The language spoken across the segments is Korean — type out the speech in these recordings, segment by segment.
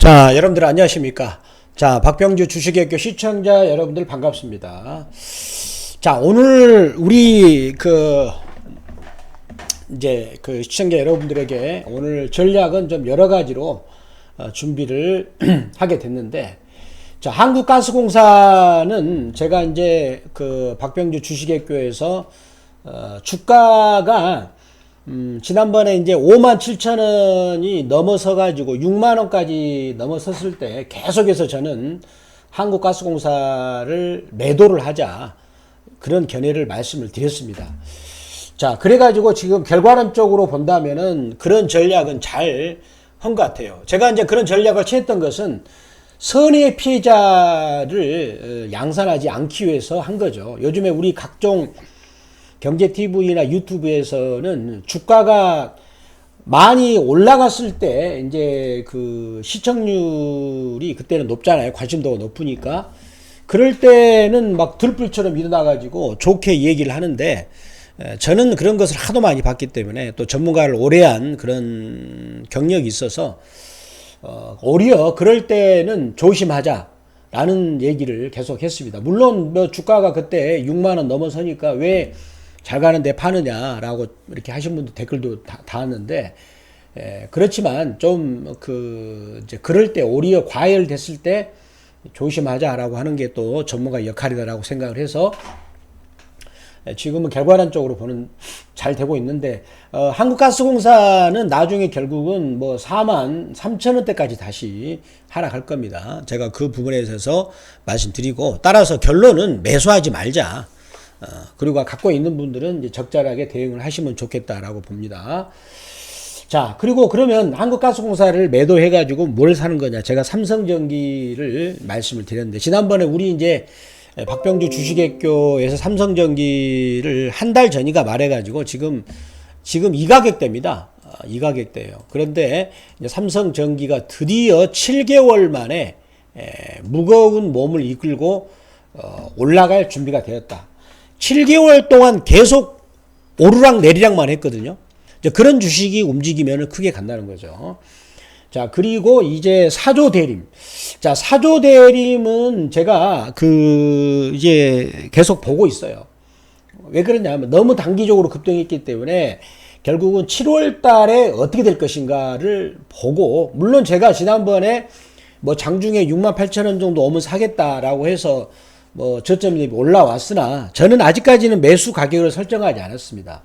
자, 여러분들 안녕하십니까? 자, 박병주 주식외교 시청자 여러분들 반갑습니다. 자, 오늘 우리 그 이제 그 시청자 여러분들에게 오늘 전략은 좀 여러 가지로 어, 준비를 하게 됐는데 자, 한국가스공사는 제가 이제 그 박병주 주식외교에서 어, 주가가 음, 지난번에 이제 5만 7천 원이 넘어서 가지고 6만 원까지 넘어섰을 때 계속해서 저는 한국가스공사를 매도를 하자 그런 견해를 말씀을 드렸습니다. 자, 그래가지고 지금 결과론적으로 본다면은 그런 전략은 잘 한 것 같아요. 제가 이제 그런 전략을 취했던 것은 선의 피해자를 어, 양산하지 않기 위해서 한 거죠. 요즘에 우리 각종 경제 TV나 유튜브에서는 주가가 많이 올라갔을 때 이제 그 시청률이 그때는 높잖아요. 관심도가 높으니까. 그럴 때는 막 들불처럼 일어나가지고 좋게 얘기를 하는데 저는 그런 것을 하도 많이 봤기 때문에 또 전문가를 오래 한 그런 경력이 있어서 어, 오히려 그럴 때는 조심하자 라는 얘기를 계속 했습니다. 물론 뭐 주가가 그때 6만 원 넘어서니까 왜 잘 가는데 파느냐라고 이렇게 하신 분도 댓글도 다, 닿았는데 에, 그렇지만 좀 그 이제 그럴 때 오히려 과열됐을 때 조심하자라고 하는 게 또 전문가 역할이다라고 생각을 해서 지금은 결과론적으로 보는 잘 되고 있는데 어, 한국가스공사는 나중에 결국은 뭐 4만 3천 원대까지 다시 하락할 겁니다. 제가 그 부분에 있어서 말씀드리고 따라서 결론은 매수하지 말자. 어, 그리고 갖고 있는 분들은 이제 적절하게 대응을 하시면 좋겠다라고 봅니다. 자, 그리고 그러면 한국가스공사를 매도해가지고 뭘 사는 거냐. 제가 삼성전기를 말씀을 드렸는데, 지난번에 우리 이제 박병주 주식외교에서 삼성전기를 한 달 전이가 말해가지고 지금, 지금 이 가격대입니다. 어, 이 가격대예요. 그런데 삼성전기가 드디어 7개월 만에 무거운 몸을 이끌고 어, 올라갈 준비가 되었다. 7개월 동안 계속 오르락 내리락만 했거든요. 그런 주식이 움직이면 크게 간다는 거죠. 자, 그리고 이제 사조 대림. 자, 사조 대림은 제가 그 이제 계속 보고 있어요. 왜 그러냐면 너무 단기적으로 급등했기 때문에 결국은 7월 달에 어떻게 될 것인가를 보고 물론 제가 지난번에 뭐 장중에 6만 8천 원 정도 오면 사겠다라고 해서 뭐 저점이 올라왔으나 저는 아직까지는 매수 가격을 설정하지 않았습니다.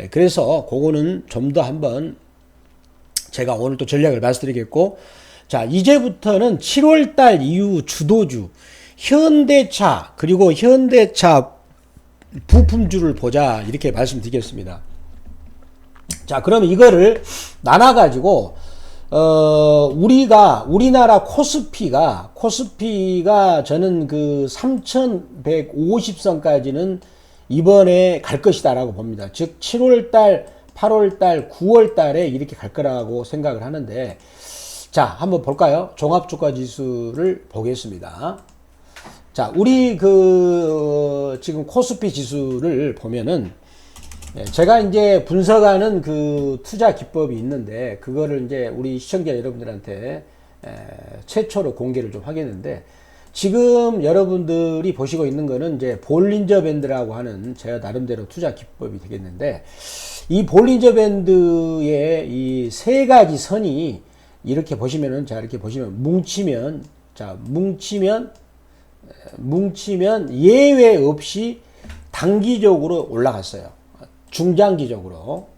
예, 그래서 그거는 좀 더 한번 제가 오늘 또 전략을 말씀드리겠고 자 이제부터는 7월 달 이후 주도주 현대차 그리고 현대차 부품주를 보자 이렇게 말씀드리겠습니다. 자 그럼 이거를 나눠 가지고 어, 우리가, 우리나라 코스피가, 코스피가 저는 그 3150선까지는 이번에 갈 것이다라고 봅니다. 즉, 7월 달, 8월 달, 9월 달에 이렇게 갈 거라고 생각을 하는데, 자, 한번 볼까요? 종합주가 지수를 보겠습니다. 자, 우리 그, 지금 코스피 지수를 보면은, 예, 제가 이제 분석하는 그 투자 기법이 있는데 그거를 이제 우리 시청자 여러분들한테 최초로 공개를 좀 하겠는데 지금 여러분들이 보시고 있는 거는 이제 볼린저 밴드라고 하는 제가 나름대로 투자 기법이 되겠는데 이 볼린저 밴드의 이 세 가지 선이 이렇게 보시면은 자 이렇게 보시면 뭉치면 자 뭉치면 뭉치면 예외 없이 단기적으로 올라갔어요. 중장기적으로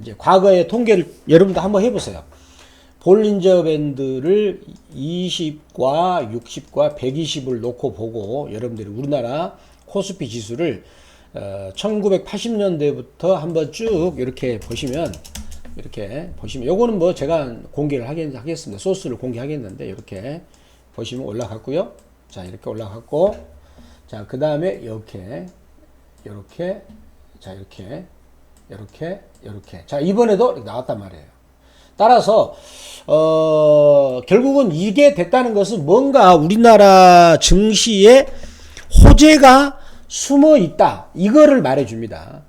이제 과거의 통계를 여러분도 한번 해보세요. 볼린저 밴드를 20과 60과 120을 놓고 보고 여러분들이 우리나라 코스피 지수를 어, 1980년대부터 한번 쭉 이렇게 보시면 이렇게 보시면 요거는 뭐 제가 공개를 하겠습니다. 소스를 공개하겠는데 이렇게 보시면 올라갔고요. 자 이렇게 올라갔고 자 그 다음에 이렇게 이렇게 자, 이렇게, 이렇게, 이렇게. 자, 이번에도 나왔단 말이에요. 따라서, 어, 결국은 이게 됐다는 것은 뭔가 우리나라 증시에 호재가 숨어 있다. 이거를 말해 줍니다.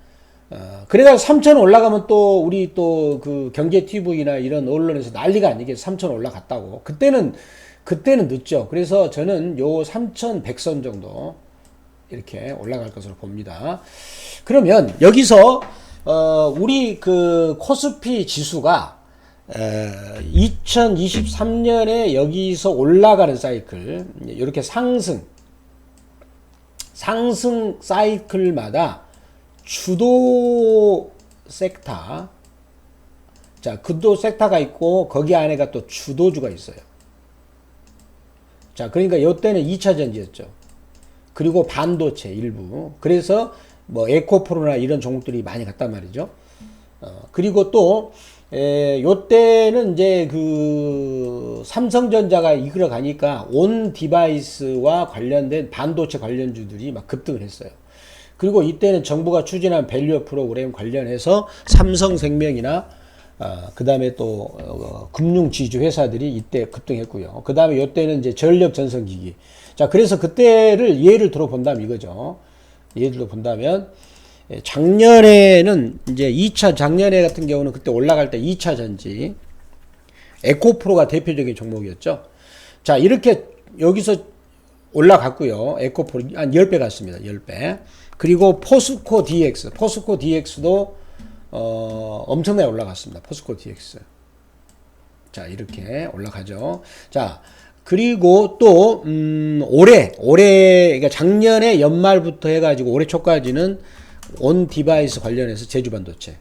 어, 그래가지고 3천 올라가면 또 우리 또 그 경제 TV나 이런 언론에서 난리가 아니겠어. 3천 올라갔다고. 그때는 그때는 늦죠. 그래서 저는 요 3,100선 정도 이렇게 올라갈 것으로 봅니다. 그러면 여기서 어 우리 그 코스피 지수가 에 2023년에 여기서 올라가는 사이클 이렇게 상승 상승 사이클마다 주도 섹터 자 주도 섹터가 있고 거기 안에가 또 주도주가 있어요. 자 그러니까 이때는 2차 전지였죠. 그리고 반도체 일부. 그래서 뭐 에코프로나 이런 종목들이 많이 갔단 말이죠. 어, 그리고 또, 에, 요때는 이제 그 삼성전자가 이끌어 가니까 온 디바이스와 관련된 반도체 관련주들이 막 급등을 했어요. 그리고 이때는 정부가 추진한 밸류 프로그램 관련해서 삼성생명이나 어, 그 다음에 또 어, 금융 지주 회사들이 이때 급등했고요. 그 다음에 이때는 이제 전력 전선기기. 자, 그래서 그때를 예를 들어 본다면 이거죠. 예를 들어 본다면 예, 작년에는 이제 2차 작년에 같은 경우는 그때 올라갈 때 2차 전지 에코프로가 대표적인 종목이었죠. 자, 이렇게 여기서 올라갔고요. 에코프로 한 10배 갔습니다. 10배. 그리고 포스코 DX. 포스코 DX도 어, 엄청나게 올라갔습니다. 포스코 DX. 자, 이렇게 올라가죠. 자, 그리고 또, 음, 올해, 올해, 그러니까 작년에 연말부터 해가지고 올해 초까지는 온 디바이스 관련해서 제주 반도체.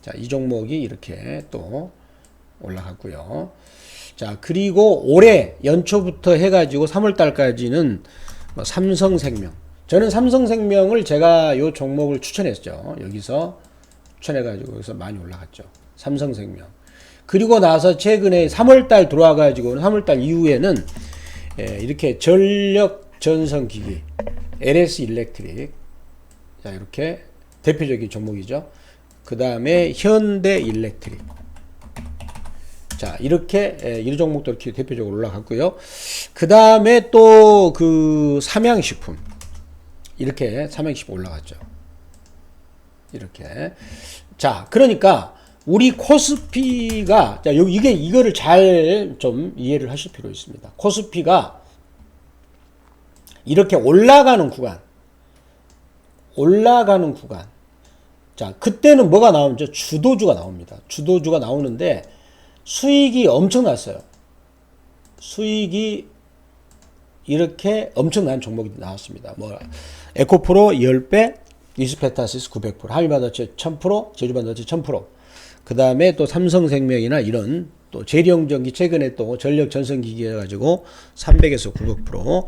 자, 이 종목이 이렇게 또 올라갔고요. 자, 그리고 올해 연초부터 해가지고 3월 달까지는 뭐 삼성생명. 저는 삼성생명을 제가 요 종목을 추천했죠. 여기서 추천해가지고 여기서 많이 올라갔죠. 삼성생명. 그리고 나서 최근에 3월달 들어와가지고 3월달 이후에는 예, 이렇게 전력 전선 기기 LS 일렉트릭 자 이렇게 대표적인 종목이죠. 그 다음에 현대 일렉트릭 자 이렇게 예, 이 종목도 이렇게 대표적으로 올라갔고요. 그 다음에 또 그 삼양식품 이렇게 삼양식품 올라갔죠. 이렇게 자 그러니까 우리 코스피가 자 여기 이게 이거를 잘 좀 이해를 하실 필요 있습니다. 코스피가 이렇게 올라가는 구간 올라가는 구간 자 그때는 뭐가 나오죠? 주도주가 나옵니다. 주도주가 나오는데 수익이 엄청났어요. 수익이 이렇게 엄청난 종목이 나왔습니다. 뭐 에코프로 10배, 이스페타시스 900%, 하미반도체 1000%, 제주반도체 1000%. 그 다음에 또 삼성생명이나 이런 또 재룡전기 최근에 또 전력 전선기기 해가지고 300에서 900%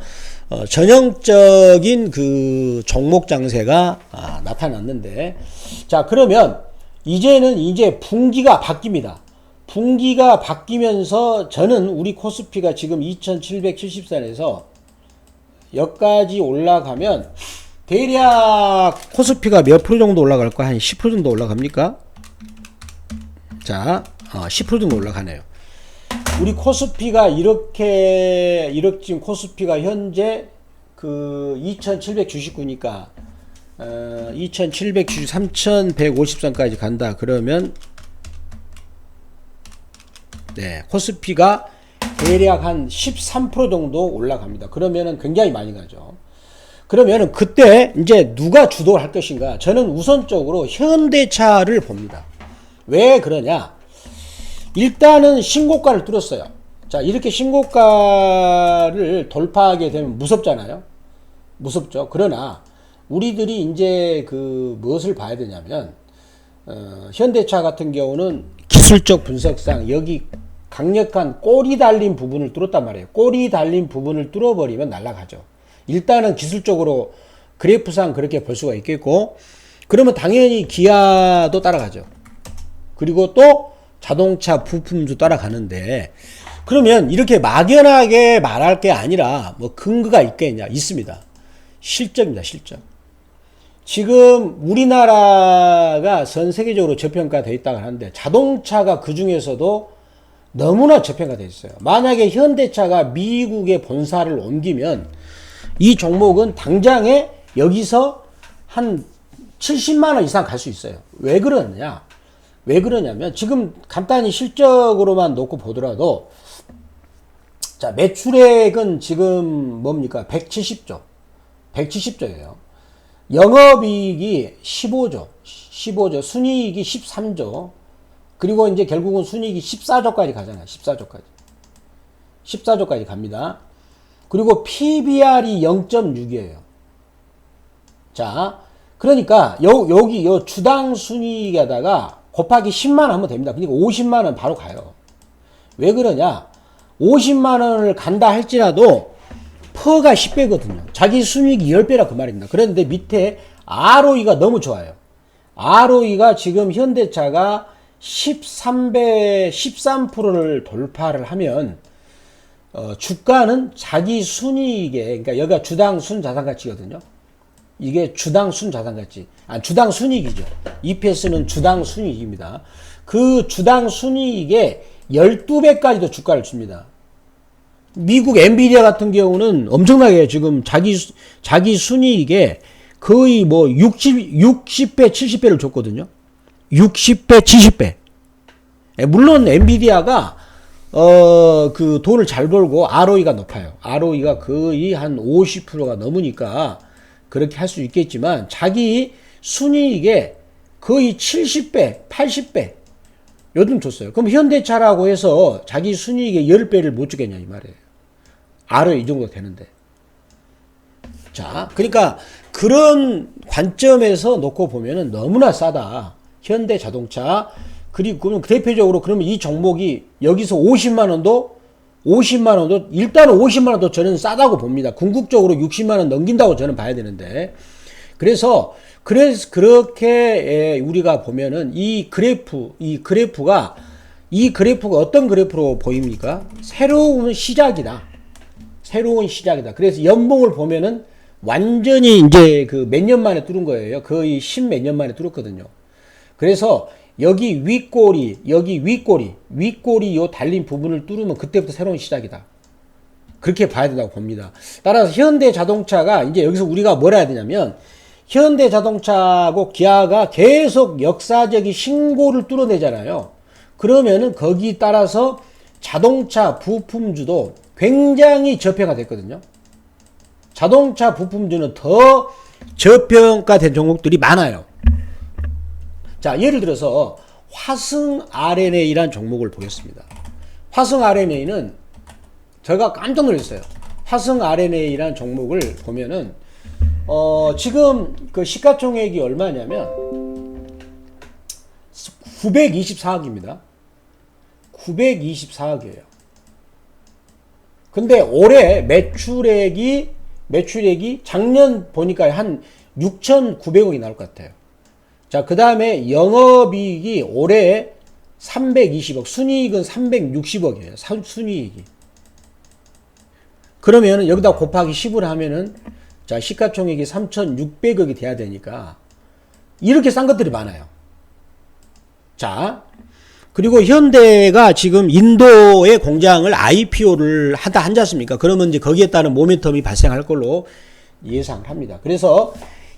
어, 전형적인 그 종목 장세가 아, 나타났는데 자 그러면 이제는 이제 분기가 바뀝니다. 분기가 바뀌면서 저는 우리 코스피가 지금 2774에서 여기까지 올라가면 대략 코스피가 몇 프로 정도 올라갈까? 한 10% 정도 올라갑니까? 자, 어, 10% 정도 올라가네요. 우리 코스피가 이렇게, 이렇게 지금 코스피가 현재 그 2799니까, 어, 2790, 3150선까지 간다. 그러면, 네, 코스피가 대략 한 13% 정도 올라갑니다. 그러면은 굉장히 많이 가죠. 그러면은 그때 이제 누가 주도를 할 것인가? 저는 우선적으로 현대차를 봅니다. 왜 그러냐? 일단은 신고가를 뚫었어요. 자, 이렇게 신고가를 돌파하게 되면 무섭잖아요. 무섭죠. 그러나 우리들이 이제 그 무엇을 봐야 되냐면 어, 현대차 같은 경우는 기술적 분석상 여기 강력한 꼬리 달린 부분을 뚫었단 말이에요. 꼬리 달린 부분을 뚫어버리면 날아가죠. 일단은 기술적으로 그래프상 그렇게 볼 수가 있겠고 그러면 당연히 기아도 따라가죠. 그리고 또 자동차 부품도 따라가는데 그러면 이렇게 막연하게 말할 게 아니라 뭐 근거가 있겠냐 있습니다. 실적입니다. 실적. 지금 우리나라가 전 세계적으로 저평가되어 있다고 하는데 자동차가 그 중에서도 너무나 저평가되어 있어요. 만약에 현대차가 미국의 본사를 옮기면 이 종목은 당장에 여기서 한 70만 원 이상 갈 수 있어요. 왜 그러느냐? 왜 그러냐면 지금 간단히 실적으로만 놓고 보더라도 자, 매출액은 지금 뭡니까? 170조. 170조예요. 영업이익이 15조. 15조. 순이익이 13조. 그리고 이제 결국은 순이익이 14조까지 가잖아요. 14조까지. 14조까지 갑니다. 그리고 PBR이 0.6이에요. 자, 그러니까 요, 여기 요 주당 순이익에다가 곱하기 10만 원 하면 됩니다. 그러니까 50만 원 바로 가요. 왜 그러냐? 50만 원을 간다 할지라도 퍼가 10배거든요. 자기 순이익이 10배라 그 말입니다. 그런데 밑에 ROE가 너무 좋아요. ROE가 지금 현대차가 13배, 13%를 돌파를 하면 어, 주가는 자기 순이익에 그러니까 여기가 주당 순 자산 가치거든요. 이게 주당 순 자산 가치. 아, 주당 순이익이죠. EPS는 주당 순이익입니다. 그 주당 순이익에 12배까지도 주가를 줍니다. 미국 엔비디아 같은 경우는 엄청나게 지금 자기 자기 순이익에 거의 뭐 60, 60배, 70배를 줬거든요. 60배, 70배. 예, 물론 엔비디아가 어, 그 돈을 잘 벌고 ROE가 높아요. ROE가 거의 한 50%가 넘으니까 그렇게 할 수 있겠지만 자기 순이익에 거의 70배, 80배 요즘 줬어요. 그럼 현대차라고 해서 자기 순이익의 10배를 못 주겠냐 이 말이에요. ROE 이 정도 되는데. 자, 그러니까 그런 관점에서 놓고 보면은 너무나 싸다. 현대 자동차 그리고 그러면 대표적으로 그러면 이 종목이 여기서 50만 원도 50만 원도 일단은 50만 원도 저는 싸다고 봅니다. 궁극적으로 60만 원 넘긴다고 저는 봐야 되는데 그래서 그래서 그렇게 우리가 보면은 이 그래프 이 그래프가 이 그래프가 어떤 그래프로 보입니까? 새로운 시작이다. 새로운 시작이다. 그래서 연봉을 보면은 완전히 이제 그 몇 년 만에 뚫은 거예요. 거의 십 몇 년 만에 뚫었거든요. 그래서 여기 윗꼬리, 여기 윗꼬리, 윗꼬리 요 달린 부분을 뚫으면 그때부터 새로운 시작이다. 그렇게 봐야 된다고 봅니다. 따라서 현대 자동차가 이제 여기서 우리가 뭘 해야 되냐면 현대 자동차하고 기아가 계속 역사적인 신고를 뚫어내잖아요. 그러면은 거기 따라서 자동차 부품주도 굉장히 저평가 됐거든요. 자동차 부품주는 더 저평가된 종목들이 많아요. 자, 예를 들어서 화승 RNA라는 종목을 보겠습니다. 화승 RNA는 제가 깜짝 놀랐어요. 화승 RNA라는 종목을 보면은 어, 지금 그 시가총액이 얼마냐면 924억입니다. 924억이에요. 근데 올해 매출액이 매출액이 작년 보니까 한 6,900억이 나올 것 같아요. 자, 그 다음에 영업이익이 올해 320억, 순이익은 360억이에요. 순이익이. 그러면 여기다 곱하기 10을 하면은 자, 시가총액이 3,600억이 돼야 되니까 이렇게 싼 것들이 많아요. 자, 그리고 현대가 지금 인도의 공장을 IPO를 하다 한지 않습니까? 그러면 이제 거기에 따른 모멘텀이 발생할 걸로 예상을 합니다. 그래서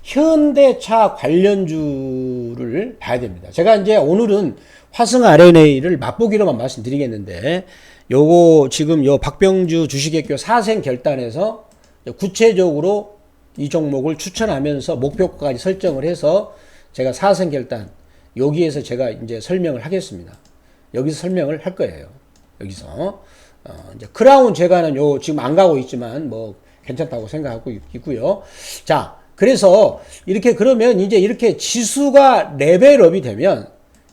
현대차 관련주를 봐야 됩니다. 제가 이제 오늘은 화승 RNA를 맛보기로만 말씀드리겠는데 요거 지금 요 박병주 주식액교 사생 결단에서 구체적으로 이 종목을 추천하면서 목표가까지 설정을 해서 제가 사생 결단 여기에서 제가 이제 설명을 하겠습니다. 여기서 설명을 할 거예요. 여기서 어 이제 크라운 제가는 요 지금 안 가고 있지만 뭐 괜찮다고 생각하고 있고요. 자, 그래서 이렇게 그러면 이제 이렇게 지수가 레벨업이 되면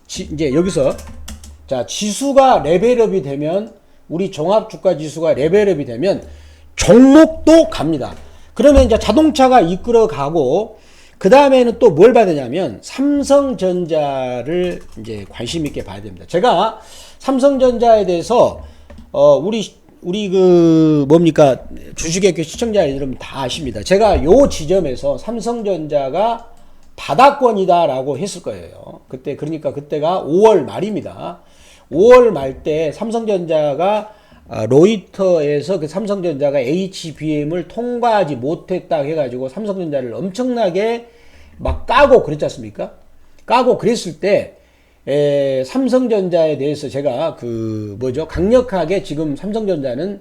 지, 이제 여기서 자 지수가 레벨업이 되면 우리 종합 주가 지수가 레벨업이 되면 종목도 갑니다. 그러면 이제 자동차가 이끌어 가고 그 다음에는 또뭘 되냐면 삼성전자를 이제 관심 있게 봐야 됩니다. 제가 삼성전자에 대해서 어 우리 우리 그 뭡니까 주식회계 시청자 여러분 다 아십니다. 제가 요 지점에서 삼성전자가 바닥권이다라고 했을 거예요. 그때 그러니까 그때가 5월 말입니다. 5월 말 때 삼성전자가 아, 로이터에서 그 삼성전자가 HBM을 통과하지 못했다 해가지고 삼성전자를 엄청나게 막 까고 그랬지 않습니까? 까고 그랬을 때 에, 삼성전자에 대해서 제가 그 뭐죠 강력하게 지금 삼성전자는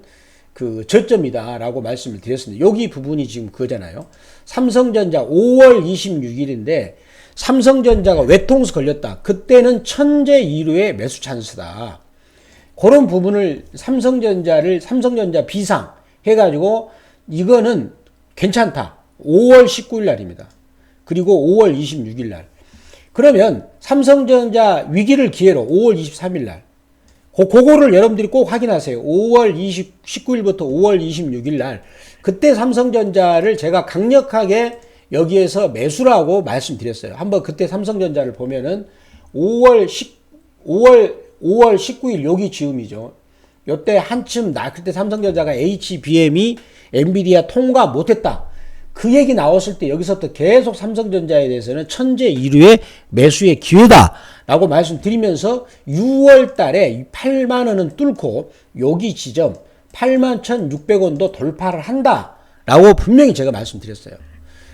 그 저점이다라고 말씀을 드렸습니다. 여기 부분이 지금 그거잖아요. 삼성전자 5월 26일인데 삼성전자가 외통수 걸렸다. 그때는 천재 2루의 매수 찬스다. 그런 부분을 삼성전자를 삼성전자 비상 해가지고 이거는 괜찮다. 5월 19일 날입니다. 그리고 5월 26일 날. 그러면 삼성전자 위기를 기회로 5월 23일 날. 고, 그거를 여러분들이 꼭 확인하세요. 5월 20, 19일부터 5월 26일 날. 그때 삼성전자를 제가 강력하게 여기에서 매수라고 말씀드렸어요. 한번 그때 삼성전자를 보면은 5월 10, 5월, 5월 19일 여기 지음이죠. 요때 한참 나 그때 삼성전자가 HBM이 엔비디아 통과 못했다. 그 얘기 나왔을 때 여기서부터 계속 삼성전자에 대해서는 천재 이류의 매수의 기회다라고 말씀드리면서 6월 달에 8만 원은 뚫고 여기 지점 8만 1,600원도 돌파를 한다라고 분명히 제가 말씀드렸어요.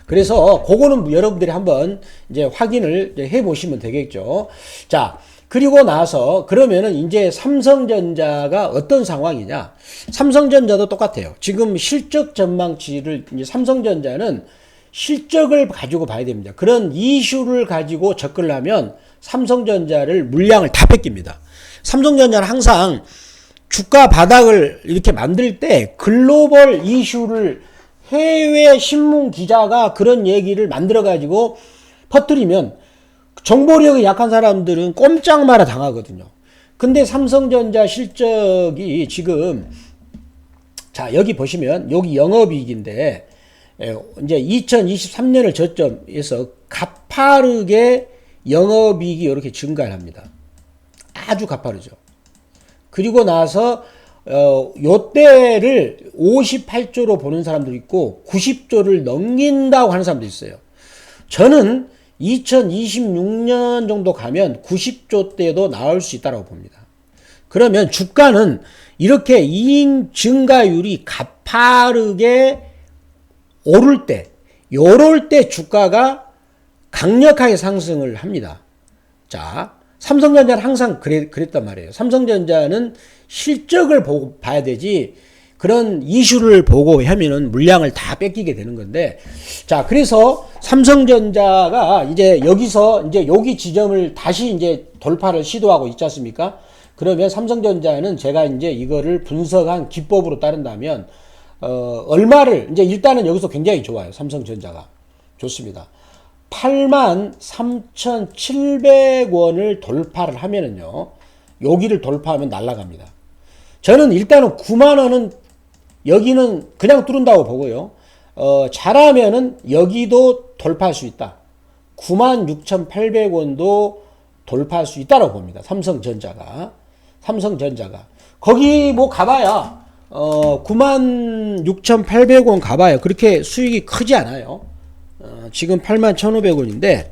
그래서 그거는 여러분들이 한번 이제 확인을 해 보시면 되겠죠. 자, 그리고 나서 그러면은 이제 삼성전자가 어떤 상황이냐? 삼성전자도 똑같아요. 지금 실적 전망치를 이제 삼성전자는 실적을 가지고 봐야 됩니다. 그런 이슈를 가지고 접근하면 삼성전자를 물량을 다 뺏깁니다. 삼성전자는 항상 주가 바닥을 이렇게 만들 때 글로벌 이슈를 해외 신문 기자가 그런 얘기를 만들어 가지고 퍼뜨리면 정보력이 약한 사람들은 꼼짝 마라 당하거든요. 근데 삼성전자 실적이 지금 자 여기 보시면 여기 영업이익인데 이제 2023년을 저점에서 가파르게 영업이익이 이렇게 증가를 합니다. 아주 가파르죠. 그리고 나서 어, 요때를 58조로 보는 사람도 있고 90조를 넘긴다고 하는 사람도 있어요. 저는 2026년 정도 가면 90조 대도 나올 수 있다고 봅니다. 그러면 주가는 이렇게 이익 증가율이 가파르게 오를 때, 요럴 때 주가가 강력하게 상승을 합니다. 자, 삼성전자는 항상 그랬, 그랬단 말이에요. 삼성전자는 실적을 보고 봐야 되지, 그런 이슈를 보고 하면은 물량을 다 뺏기게 되는 건데 자 그래서 삼성전자가 이제 여기서 이제 여기 지점을 다시 이제 돌파를 시도하고 있지 않습니까? 그러면 삼성전자는 제가 이제 이거를 분석한 기법으로 따른다면 어 얼마를 이제 일단은 여기서 굉장히 좋아요. 삼성전자가 좋습니다. 8만 3,700원을 돌파를 하면은요. 여기를 돌파하면 날아갑니다. 저는 일단은 9만 원은 여기는 그냥 뚫은다고 보고요. 어, 잘하면은 여기도 돌파할 수 있다. 96,800원도 돌파할 수 있다고 봅니다. 삼성전자가. 삼성전자가. 거기 뭐 가봐야, 어, 96,800원 가봐야 그렇게 수익이 크지 않아요. 어, 지금 81,500원인데,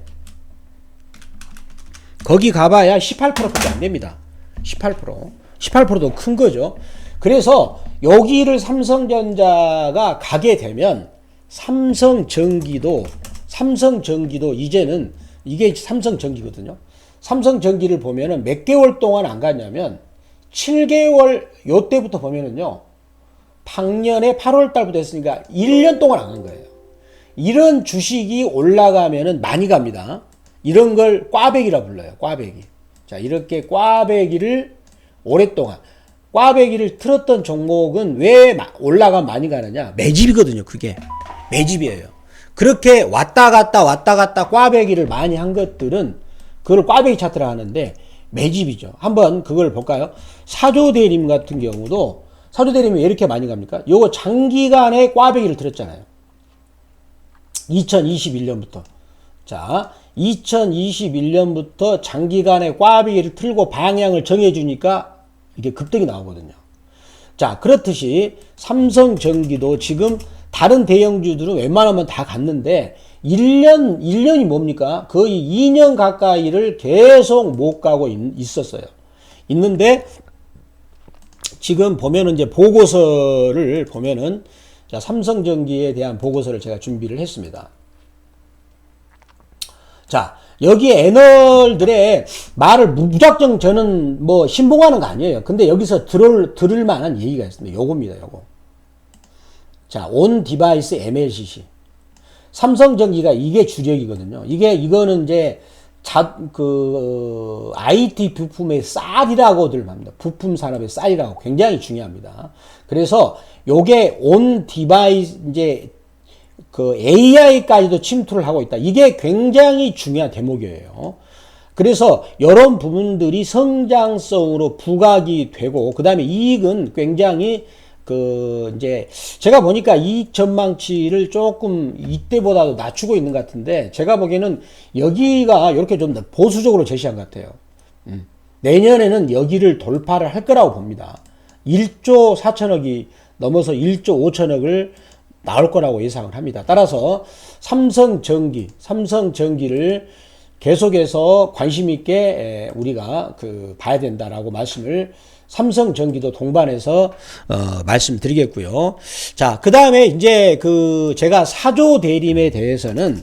거기 가봐야 18%밖에 안 됩니다. 18%. 18%도 큰 거죠. 그래서 여기를 삼성전자가 가게 되면 삼성전기도 삼성전기도 이제는 이게 삼성전기거든요. 삼성전기를 보면은 몇 개월 동안 안 갔냐면 7개월 요 때부터 보면은요. 작년에 8월 달부터 했으니까 1년 동안 안 간 거예요. 이런 주식이 올라가면은 많이 갑니다. 이런 걸 꽈배기라 불러요. 꽈배기. 자, 이렇게 꽈배기를 오랫동안 꽈배기를 틀었던 종목은 왜 올라가 많이 가느냐? 매집이거든요, 그게. 매집이에요. 그렇게 왔다 갔다 왔다 갔다 꽈배기를 많이 한 것들은 그걸 꽈배기 차트라 하는데 매집이죠. 한번 그걸 볼까요? 사조대림 같은 경우도 사조대림이 왜 이렇게 많이 갑니까? 요거 장기간에 꽈배기를 틀었잖아요. 2021년부터. 자, 2021년부터 장기간에 꽈배기를 틀고 방향을 정해주니까 이게 급등이 나오거든요. 자, 그렇듯이 삼성전기도 지금 다른 대형주들은 웬만하면 다 갔는데 1년 1년이 뭡니까? 거의 2년 가까이를 계속 못 가고 있, 었어요 있는데 지금 보면은 이제 보고서를 보면은 자, 삼성전기에 대한 보고서를 제가 준비를 했습니다. 자, 여기 애널들의 말을 무작정 저는 뭐 신봉하는 거 아니에요. 근데 여기서 들을, 들을 만한 얘기가 있습니다. 요겁니다, 요거. 자, 온 디바이스 MLCC. 삼성전기가 이게 주력이거든요. 이게, 이거는 이제 자, 그, IT 부품의 쌀이라고들 합니다. 부품 산업의 쌀이라고 굉장히 중요합니다. 그래서 요게 온 디바이스, 이제 그 AI까지도 침투를 하고 있다. 이게 굉장히 중요한 대목이에요. 그래서 이런 부분들이 성장성으로 부각이 되고 그다음에 이익은 굉장히 그 이제 제가 보니까 이익 전망치를 조금 이때보다도 낮추고 있는 것 같은데 제가 보기에는 여기가 이렇게 좀 보수적으로 제시한 것 같아요. 음. 내년에는 여기를 돌파를 할 거라고 봅니다. 1조 4천억이 넘어서 1조 5천억을 나올 거라고 예상을 합니다. 따라서 삼성전기, 삼성전기를 계속해서 관심 있게 우리가 그 봐야 된다라고 말씀을 삼성전기도 동반해서 어 말씀드리겠고요. 자, 그 다음에 이제 그 제가 사조 대림에 대해서는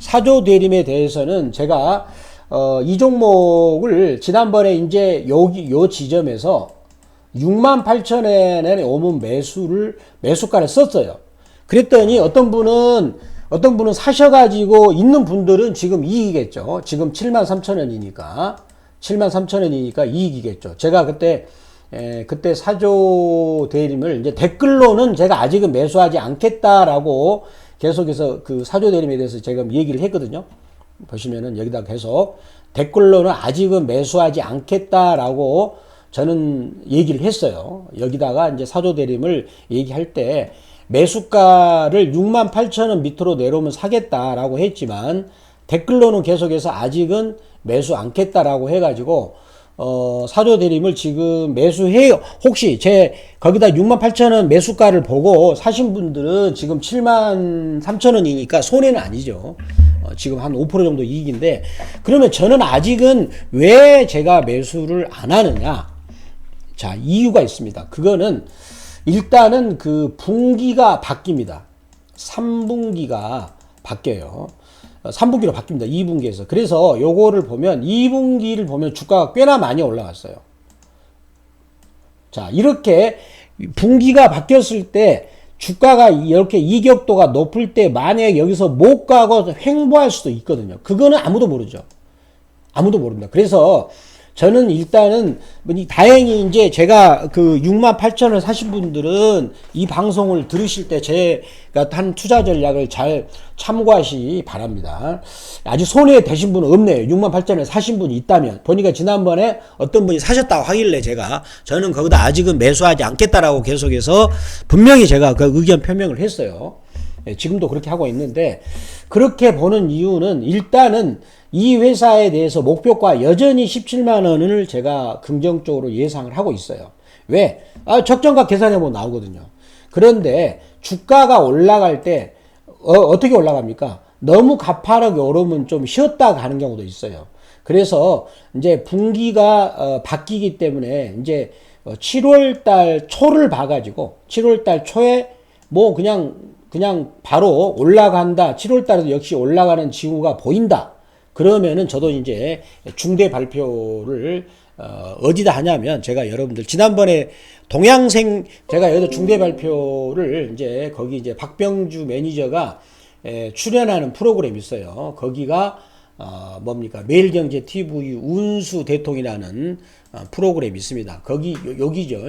사조 대림에 대해서는 제가 어 이 종목을 지난번에 이제 여기 요 지점에서 6만 8천엔에 오면 매수를 매수가를 썼어요. 그랬더니 어떤 분은 어떤 분은 사셔가지고 있는 분들은 지금 이익이겠죠. 지금 7만 3천 원이니까 7만 3천 원이니까 이익이겠죠. 제가 그때 에, 그때 사조 대림을 이제 댓글로는 제가 아직은 매수하지 않겠다라고 계속해서 그 사조 대림에 대해서 제가 얘기를 했거든요. 보시면은 여기다 계속 댓글로는 아직은 매수하지 않겠다라고 저는 얘기를 했어요. 여기다가 이제 사조 대림을 얘기할 때 매수가를 6만 8천 원 밑으로 내려오면 사겠다라고 했지만 댓글로는 계속해서 아직은 매수 않겠다라고 해가지고 어, 사조 대림을 지금 매수해요. 혹시 제 거기다 6만 8천 원 매수가를 보고 사신 분들은 지금 7만 3천 원이니까 손해는 아니죠. 어, 지금 한 5% 정도 이익인데 그러면 저는 아직은 왜 제가 매수를 안 하느냐? 자, 이유가 있습니다. 그거는 일단은 그 분기가 바뀝니다. 3분기가 바뀌어요. 3분기로 바뀝니다. 2분기에서. 그래서 요거를 보면 2분기를 보면 주가가 꽤나 많이 올라갔어요. 자, 이렇게 분기가 바뀌었을 때 주가가 이렇게 이격도가 높을 때 만약에 여기서 못 가고 횡보할 수도 있거든요. 그거는 아무도 모르죠. 아무도 모릅니다. 그래서 저는 일단은 다행히 이제 제가 그 6만 8천을 사신 분들은 이 방송을 들으실 때 제가 한 투자 전략을 잘 참고하시 바랍니다. 아직 손해 되신 분은 없네요. 6만 8천을 사신 분이 있다면 보니까 지난번에 어떤 분이 사셨다고 하길래 제가 저는 거기다 아직은 매수하지 않겠다라고 계속해서 분명히 제가 그 의견 표명을 했어요. 예, 지금도 그렇게 하고 있는데 그렇게 보는 이유는 일단은 이 회사에 대해서 목표가 여전히 17만 원을 제가 긍정적으로 예상을 하고 있어요. 왜? 아, 적정가 계산해보면 나오거든요. 그런데 주가가 올라갈 때 어, 떻게 올라갑니까? 너무 가파르게 오르면 좀 쉬었다 가는 경우도 있어요. 그래서 이제 분기가 어, 바뀌기 때문에 이제 7월 어, 달 초를 봐가지고 7월 달 초에 뭐 그냥 그냥 바로 올라간다. 7월 달에도 역시 올라가는 징후가 보인다. 그러면은 저도 이제 중대 발표를 어, 어디다 하냐면 제가 여러분들 지난번에 동양생 제가 여기다 중대 발표를 이제 거기 이제 박병주 매니저가 에, 출연하는 프로그램이 있어요. 거기가 어, 뭡니까 매일경제 TV 운수 대통이라는 어, 프로그램이 있습니다. 거기 여기죠.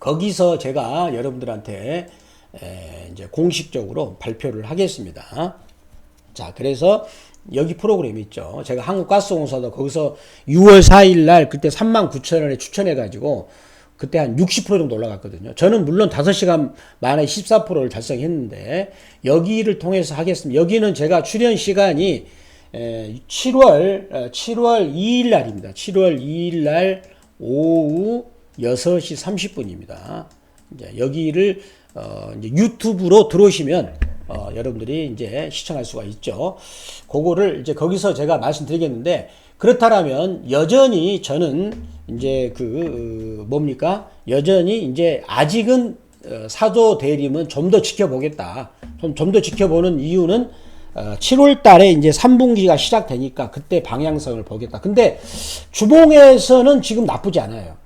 거기서 제가 여러분들한테 에, 이제 공식적으로 발표를 하겠습니다. 자, 그래서 여기 프로그램 있죠. 제가 한국가스공사도 거기서 6월 4일 날 그때 3만 9천 원에 추천해 가지고 그때 한 60% 정도 올라갔거든요. 저는 물론 5시간 만에 14%를 달성했는데 여기를 통해서 하겠습니다. 여기는 제가 출연 시간이 7월 7월 2일 날입니다. 7월 2일 날 오후 6시 30분입니다. 이제 여기를 어 이제 유튜브로 들어오시면 어, 여러분들이 이제 시청할 수가 있죠. 그거를 이제 거기서 제가 말씀드리겠는데 그렇다면 여전히 저는 이제 그 어, 뭡니까? 여전히 이제 아직은 어, 사조 대림은 좀 더 지켜보겠다. 좀좀더 지켜보는 이유는 어, 7월 달에 이제 3분기가 시작되니까 그때 방향성을 보겠다. 근데 주봉에서는 지금 나쁘지 않아요.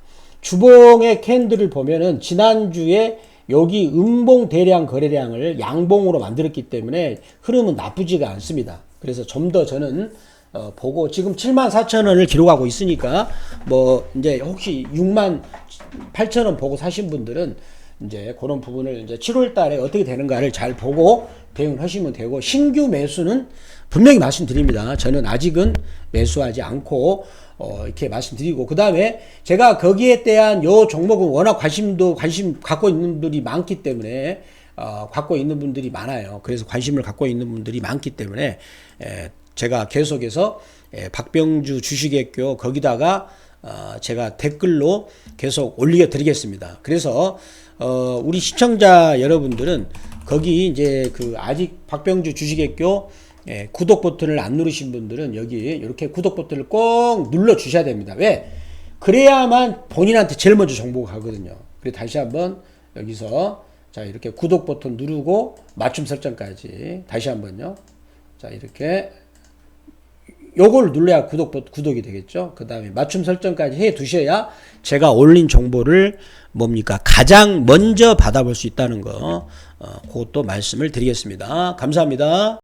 주봉의 캔들을 보면은 지난주에 여기 음봉 대량 거래량을 양봉으로 만들었기 때문에 흐름은 나쁘지가 않습니다. 그래서 좀 더 저는 어, 보고 지금 7만 4천 원을 기록하고 있으니까 뭐 이제 혹시 6만 8천 원 보고 사신 분들은 이제 그런 부분을 이제 7월 달에 어떻게 되는가를 잘 보고 대응을 하시면 되고 신규 매수는 분명히 말씀드립니다. 저는 아직은 매수하지 않고 어, 이렇게 말씀드리고 그 다음에 제가 거기에 대한 요 종목은 워낙 관심도 관심 갖고 있는 분들이 많기 때문에 어, 갖고 있는 분들이 많아요. 그래서 관심을 갖고 있는 분들이 많기 때문에 에, 제가 계속해서 에, 박병주 주식액교 거기다가 어, 제가 댓글로 계속 올려 드리겠습니다. 그래서 어, 우리 시청자 여러분들은 거기 이제 그 아직 박병주 주식액교 예, 구독 버튼을 안 누르신 분들은 여기 이렇게 구독 버튼을 꼭 눌러 주셔야 됩니다. 왜? 그래야만 본인한테 제일 먼저 정보가 가거든요. 그래 다시 한번 여기서 자 이렇게 구독 버튼 누르고 맞춤 설정까지 다시 한번요. 자 이렇게 요걸 눌러야 구독 버- 구독이 되겠죠. 그 다음에 맞춤 설정까지 해 두셔야 제가 올린 정보를 뭡니까 가장 먼저 받아볼 수 있다는 거 어, 그것도 말씀을 드리겠습니다. 감사합니다.